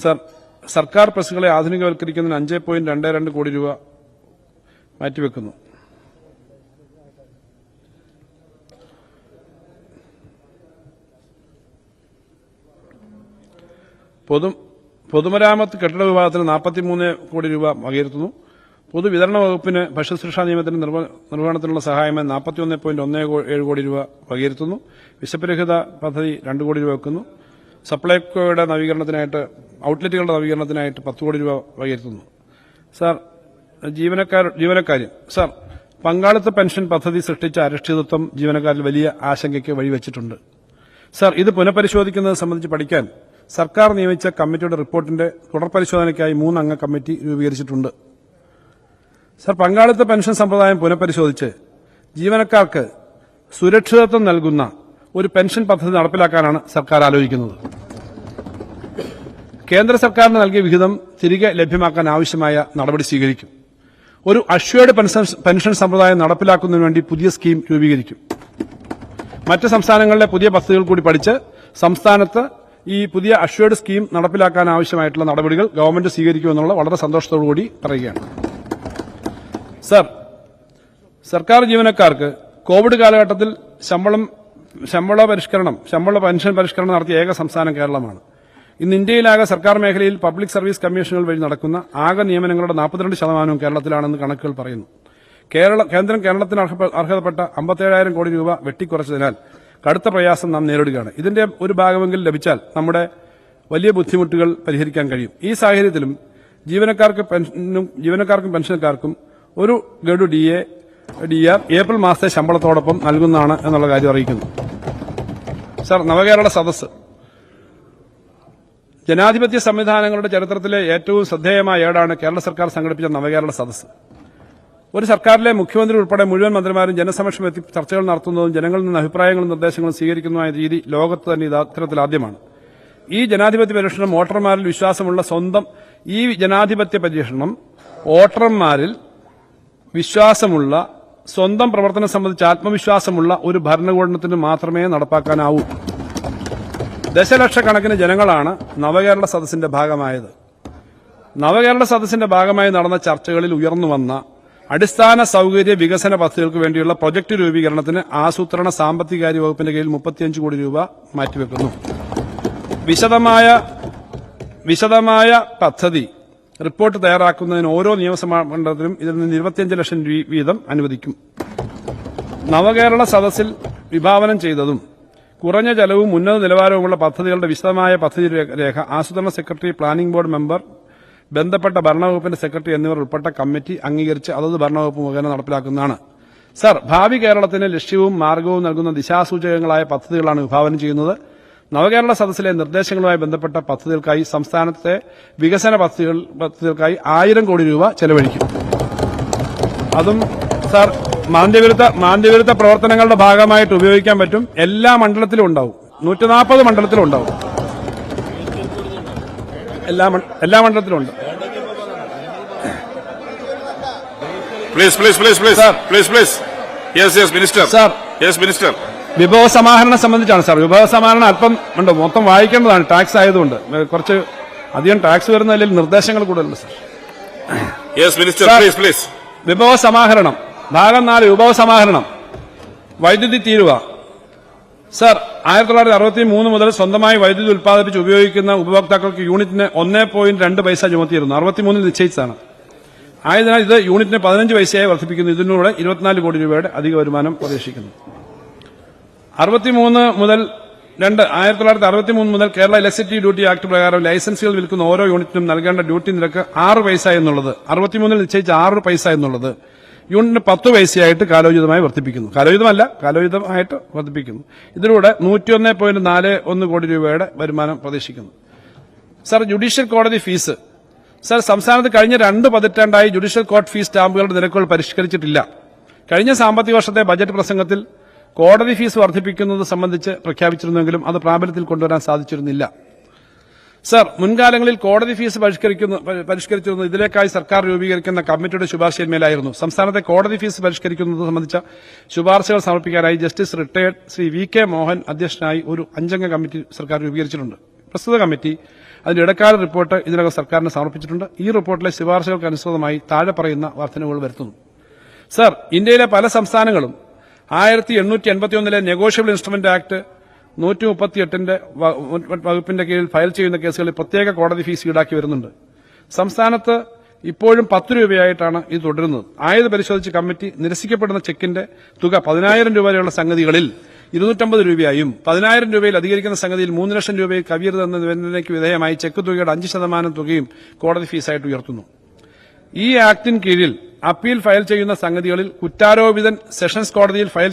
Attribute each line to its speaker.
Speaker 1: Sir സർക്കാർ പ്രസ്സുകളെ ആധുനികവൽക്കരിക്കുന്നതിന് അഞ്ച് point രണ്ട് രണ്ട് കോടി രൂപ മാറ്റിവെക്കുന്നു. പൊതു പൊതുമരാമത്ത് കെട്ടിട വിഭാഗത്തിന് നാൽപ്പത്തിമൂന്ന് കോടി രൂപ വകയിരുത്തുന്നു. പൊതുവിതരണ വകുപ്പിന് ഭക്ഷ്യസുരക്ഷാ നിയമത്തിന്റെ നിർവ- നിർവഹണത്തിനുള്ള സഹായമായി നാൽപ്പത്തിയൊന്ന് പോയിന്റ് ഒന്ന് ഏഴ് കോടി രൂപ വകയിരുത്തുന്നു. വിശപ്പരഹിത പദ്ധതി രണ്ട് കോടി രൂപ വെക്കുന്നു. സപ്ലൈകോയുടെ നവീകരണത്തിനായിട്ട് ഔട്ട്ലെറ്റുകളുടെ നവീകരണത്തിനായിട്ട് പത്ത് കോടി രൂപ വകയിരുത്തുന്നു. സാർ ജീവനക്കാർ ജീവനക്കാരും സാർ പങ്കാളിത്ത പെൻഷൻ പദ്ധതി സൃഷ്ടിച്ച അരക്ഷിതത്വം ജീവനക്കാരിൽ വലിയ ആശങ്കയ്ക്ക് വഴിവെച്ചിട്ടുണ്ട്. സാർ ഇത് പുനഃപരിശോധിക്കുന്നത് സംബന്ധിച്ച് പഠിക്കാൻ സർക്കാർ നിയമിച്ച കമ്മിറ്റിയുടെ റിപ്പോർട്ടിന്റെ തുടർ പരിശോധനയ്ക്കായി മൂന്നംഗ കമ്മിറ്റി രൂപീകരിച്ചിട്ടുണ്ട്. സാർ പങ്കാളിത്ത പെൻഷൻ സമ്പ്രദായം പുനഃപരിശോധിച്ച് ജീവനക്കാർക്ക് സുരക്ഷിതത്വം നൽകുന്ന ഒരു പെൻഷൻ പദ്ധതി നടപ്പിലാക്കാനാണ് സർക്കാർ ആലോചിക്കുന്നത്. കേന്ദ്ര സർക്കാരിന് നൽകിയ വിഹിതം തിരികെ ലഭ്യമാക്കാൻ ആവശ്യമായ നടപടി സ്വീകരിക്കും. ഒരു അഷ്വേർഡ് പെൻഷൻ സമ്പ്രദായം നടപ്പിലാക്കുന്നതിന് വേണ്ടി പുതിയ സ്കീം രൂപീകരിക്കും. മറ്റ് സംസ്ഥാനങ്ങളിലെ പുതിയ പദ്ധതികൾ കൂടി പഠിച്ച് സംസ്ഥാനത്ത് ഈ പുതിയ അഷ്വേർഡ് സ്കീം നടപ്പിലാക്കാൻ ആവശ്യമായിട്ടുള്ള നടപടികൾ ഗവൺമെന്റ് സ്വീകരിക്കുമെന്നുള്ള വളരെ സന്തോഷത്തോടുകൂടി പറയുകയാണ്. സർ സർക്കാർ ജീവനക്കാർക്ക് കോവിഡ് കാലഘട്ടത്തിൽ ശമ്പളം ശമ്പള പരിഷ്കരണം ശമ്പള പെൻഷൻ പരിഷ്കരണം നടത്തിയ ഏക സംസ്ഥാനം കേരളമാണ്. ഇന്ന് ഇന്ത്യയിലാകെ സർക്കാർ മേഖലയിൽ പബ്ലിക് സർവീസ് കമ്മീഷനുകൾ വഴി നടക്കുന്ന ആകെ നിയമനങ്ങളുടെ നാൽപ്പത്തിരണ്ട് ശതമാനവും കേരളത്തിലാണെന്ന് കണക്കുകൾ പറയുന്നു. കേരള കേന്ദ്രം കേരളത്തിന് അർഹതപ്പെട്ട അമ്പത്തേഴായിരം കോടി രൂപ വെട്ടിക്കുറച്ചതിനാൽ കടുത്ത പ്രയാസം നാം നേരിടുകയാണ്. ഇതിന്റെ ഒരു ഭാഗമെങ്കിലും ലഭിച്ചാൽ നമ്മുടെ വലിയ ബുദ്ധിമുട്ടുകൾ പരിഹരിക്കാൻ കഴിയും. ഈ സാഹചര്യത്തിലും ജീവനക്കാർക്ക് പെൻഷനും ജീവനക്കാർക്കും പെൻഷനക്കാർക്കും ഒരു ഗഡു D A D R April മാസത്തെ ശമ്പളത്തോടൊപ്പം നൽകുന്നതാണ് എന്നുള്ള കാര്യം അറിയിക്കുന്നു. സർ നവകേരള സദസ്സ്. ജനാധിപത്യ സംവിധാനങ്ങളുടെ ചരിത്രത്തിലെ ഏറ്റവും ശ്രദ്ധേയമായ ഏടാണ് കേരള സർക്കാർ സംഘടിപ്പിച്ച നവകേരള സദസ്സ്. ഒരു സർക്കാരിലെ മുഖ്യമന്ത്രി ഉൾപ്പെടെ മുഴുവൻ മന്ത്രിമാരും ജനസമക്ഷം എത്തി ചർച്ചകൾ നടത്തുന്നതും ജനങ്ങളിൽ നിന്ന് അഭിപ്രായങ്ങളും നിർദ്ദേശങ്ങളും സ്വീകരിക്കുന്നതുമായ രീതി ലോകത്ത് തന്നെ ഇത് ആദ്യമാണ്. ഈ ജനാധിപത്യ പരീക്ഷണം വോട്ടർമാരിൽ വിശ്വാസമുള്ള സ്വന്തം ഈ ജനാധിപത്യ പരീക്ഷണം വോട്ടർമാരിൽ വിശ്വാസമുള്ള സ്വന്തം പ്രവർത്തനം സംബന്ധിച്ച് ആത്മവിശ്വാസമുള്ള ഒരു ഭരണകൂടത്തിന് മാത്രമേ നടപ്പാക്കാനാവൂ. ദശലക്ഷക്കണക്കിന് ജനങ്ങളാണ് നവകേരള സദസ്സിന്റെ ഭാഗമായത്. നവകേരള സദസ്സിന്റെ ഭാഗമായി നടന്ന ചർച്ചകളിൽ ഉയർന്നു വന്ന അടിസ്ഥാന സൌകര്യ വികസന പദ്ധതികൾക്ക് വേണ്ടിയുള്ള പ്രൊജക്ട് രൂപീകരണത്തിന് ആസൂത്രണ സാമ്പത്തികാര്യ വകുപ്പിന്റെ കീഴിൽ മുപ്പത്തിയഞ്ച് കോടി രൂപ മാറ്റിവെക്കുന്നു. വിശദമായ വിശദമായ പദ്ധതി റിപ്പോർട്ട് തയ്യാറാക്കുന്നതിന് ഓരോ നിയമസഭാ മണ്ഡലത്തിലും ഇതിൽ നിന്ന് ഇരുപത്തിയഞ്ച് ലക്ഷം വീതം അനുവദിക്കും. നവകേരള സദസ്സിൽ വിഭാവനം ചെയ്തതും കുറഞ്ഞ ചെലവും ഉന്നത നിലവാരവുമുള്ള പദ്ധതികളുടെ വിശദമായ പദ്ധതി രേഖ ആസൂത്രണ സെക്രട്ടറി പ്ലാനിംഗ് ബോർഡ് മെമ്പർ ബന്ധപ്പെട്ട ഭരണവകുപ്പിന്റെ സെക്രട്ടറി എന്നിവർ ഉൾപ്പെട്ട കമ്മിറ്റി അംഗീകരിച്ച് അതത് ഭരണവകുപ്പ് മുഖേന നടപ്പിലാക്കുന്നതാണ്. സർ ഭാവി കേരളത്തിന് ലക്ഷ്യവും മാർഗവും നൽകുന്ന ദിശാസൂചകങ്ങളായ പദ്ധതികളാണ് വിഭാവനം ചെയ്യുന്നത്. നവകേരള സദസ്സിലെ നിർദ്ദേശങ്ങളുമായി ബന്ധപ്പെട്ട പദ്ധതികൾക്കായി സംസ്ഥാനത്തെ വികസന പദ്ധതികൾ പദ്ധതികൾക്കായി ആയിരം കോടി രൂപ ചെലവഴിക്കും. അതും സാർ മാന്ദ്യവിരുദ്ധ മാന്ദ്യവിരുദ്ധ പ്രവർത്തനങ്ങളുടെ ഭാഗമായിട്ട് ഉപയോഗിക്കാൻ പറ്റും. എല്ലാ മണ്ഡലത്തിലും ഉണ്ടാവും. നൂറ്റി നാൽപ്പത് മണ്ഡലത്തിലും ഉണ്ടാവും. എല്ലാ എല്ലാ മണ്ഡലത്തിലും ഉണ്ട്.
Speaker 2: Please please please
Speaker 1: please
Speaker 2: please please yes yes minister
Speaker 1: sir
Speaker 2: yes minister.
Speaker 1: വിഭവ സമാഹരണം സംബന്ധിച്ചാണ് സാർ. വിഭവ സമാഹരണം അല്പം ഉണ്ട്. മൊത്തം വായിക്കേണ്ടതാണ്. ടാക്സ് ആയതുകൊണ്ട്. കുറച്ച് അധികം ടാക്സ് വരുന്നതിൽ നിർദ്ദേശങ്ങൾ കൂടുതലുണ്ട് sir
Speaker 2: yes minister
Speaker 1: please
Speaker 2: please.
Speaker 1: വിഭവ സമാഹരണം. ഭാഗം നാല് വിഭവസമാഹരണം വൈദ്യുതി തീരുവ. സർ ആയിരത്തി തൊള്ളായിരത്തി അറുപത്തി മൂന്ന് മുതൽ സ്വന്തമായി വൈദ്യുതി ഉൽപ്പാദിപ്പിച്ച് ഉപയോഗിക്കുന്ന ഉപഭോക്താക്കൾക്ക് യൂണിറ്റിന് ഒന്നേ പോയിന്റ് രണ്ട് പൈസ ചുമത്തിയിരുന്നു. അറുപത്തിമൂന്നിൽ നിശ്ചയിച്ചതാണ്. ആയതിനാൽ ഇത് യൂണിറ്റിന് പതിനഞ്ച് പൈസയായി വർദ്ധിപ്പിക്കുന്നു. ഇതിലൂടെ ഇരുപത്തിനാല് കോടി രൂപയുടെ അധിക വരുമാനം പ്രതീക്ഷിക്കുന്നു. അറുപത്തിമൂന്ന് മുതൽ രണ്ട് ആയിരത്തി തൊള്ളായിരത്തി അറുപത്തിമൂന്ന് മുതൽ കേരള ഇലക്ട്രിസിറ്റി ഡ്യൂട്ടി ആക്ട് പ്രകാരം ലൈസൻസുകൾ വിൽക്കുന്ന ഓരോ യൂണിറ്റിനും നൽകേണ്ട ഡ്യൂട്ടി നിരക്ക് ആറ് പൈസ എന്നുള്ളത് അറുപത്തിമൂന്നിൽ നിശ്ചയിച്ച ആറ് പൈസ എന്നുള്ളത് യൂണിറ്റിന് പത്ത് പൈസയായിട്ട് കാലോചിതമായി വർദ്ധിപ്പിക്കുന്നു. കാലോചിതമല്ല കാലോചിതമായിട്ട് വർദ്ധിപ്പിക്കുന്നു. ഇതിലൂടെ നൂറ്റിയൊന്ന് പോയിന്റ് നാല് ഒന്ന് കോടി രൂപയുടെ വരുമാനം പ്രതീക്ഷിക്കുന്നു. സർ ജുഡീഷ്യൽ കോടതി ഫീസ്. സർ സംസ്ഥാനത്ത് കഴിഞ്ഞ രണ്ട് പതിറ്റാണ്ടായി ജുഡീഷ്യൽ കോർട്ട് ഫീസ് സ്റ്റാമ്പുകളുടെ നിരക്കുകൾ പരിഷ്കരിച്ചിട്ടില്ല. കഴിഞ്ഞ സാമ്പത്തിക വർഷത്തെ ബജറ്റ് പ്രസംഗത്തിൽ കോടതി ഫീസ് വർദ്ധിപ്പിക്കുന്നത് സംബന്ധിച്ച് പ്രഖ്യാപിച്ചിരുന്നെങ്കിലും അത് പ്രാബല്യത്തിൽ കൊണ്ടുവരാൻ സാധിച്ചിരുന്നില്ല. സർ മുൻകാലങ്ങളിൽ കോടതി ഫീസ് പരിഷ്കരിക്കുന്നു പരിഷ്കരിച്ചിരുന്നു ഇതിലേക്കായി സർക്കാർ രൂപീകരിക്കുന്ന കമ്മിറ്റിയുടെ ശുപാർശയിന്മേലായിരുന്നു സംസ്ഥാനത്തെ കോടതി ഫീസ് പരിഷ്കരിക്കുന്നത് സംബന്ധിച്ച ശുപാർശകൾ സമർപ്പിക്കാനായി justice retired Shri V K Mohan അധ്യക്ഷനായി ഒരു അഞ്ചംഗ കമ്മിറ്റി സർക്കാർ രൂപീകരിച്ചിട്ടുണ്ട്. പ്രസ്തുത കമ്മിറ്റി അതിന്റെ ഇടക്കാല റിപ്പോർട്ട് ഇതിനകം സർക്കാരിന് സമർപ്പിച്ചിട്ടുണ്ട്. ഈ റിപ്പോർട്ടിലെ ശുപാർശകൾക്ക് അനുസൃതമായി താഴെ പറയുന്ന വർധനവുകൾ വരുത്തുന്നു. സർ ഇന്ത്യയിലെ പല സംസ്ഥാനങ്ങളും ആയിരത്തി എണ്ണൂറ്റി എൺപത്തിയൊന്നിലെ നെഗോഷ്യബിൾ ഇൻസ്ട്രുമെന്റ് ആക്ട് നൂറ്റി മുപ്പത്തിയെട്ടിന്റെ വകുപ്പിന്റെ കീഴിൽ ഫയൽ ചെയ്യുന്ന കേസുകളിൽ പ്രത്യേക കോടതി ഫീസ് ഈടാക്കി വരുന്നുണ്ട്. സംസ്ഥാനത്ത് ഇപ്പോഴും പത്ത് രൂപയായിട്ടാണ് ഇത് തുടരുന്നത്. ആയത് പരിശോധിച്ച് കമ്മിറ്റി നിരസിക്കപ്പെടുന്ന ചെക്കിന്റെ തുക പതിനായിരം രൂപ വരെയുള്ള സംഗതികളിൽ ഇരുന്നൂറ്റമ്പത് രൂപയായും പതിനായിരം രൂപയിൽ അധികരിക്കുന്ന സംഗതിയിൽ മൂന്ന് ലക്ഷം രൂപയിൽ കവിയരുതെന്ന നിബന്ധനയ്ക്ക് വിധേയമായി ചെക്ക് തുകയുടെ അഞ്ച് ശതമാനം തുകയും കോടതി ഫീസായിട്ട് ഉയർത്തുന്നു. ഈ ആക്ടിന് കീഴിൽ അപ്പീൽ ഫയൽ ചെയ്യുന്ന സംഗതികളിൽ കുറ്റാരോപിതൻ സെഷൻസ് കോടതിയിൽ ഫയൽ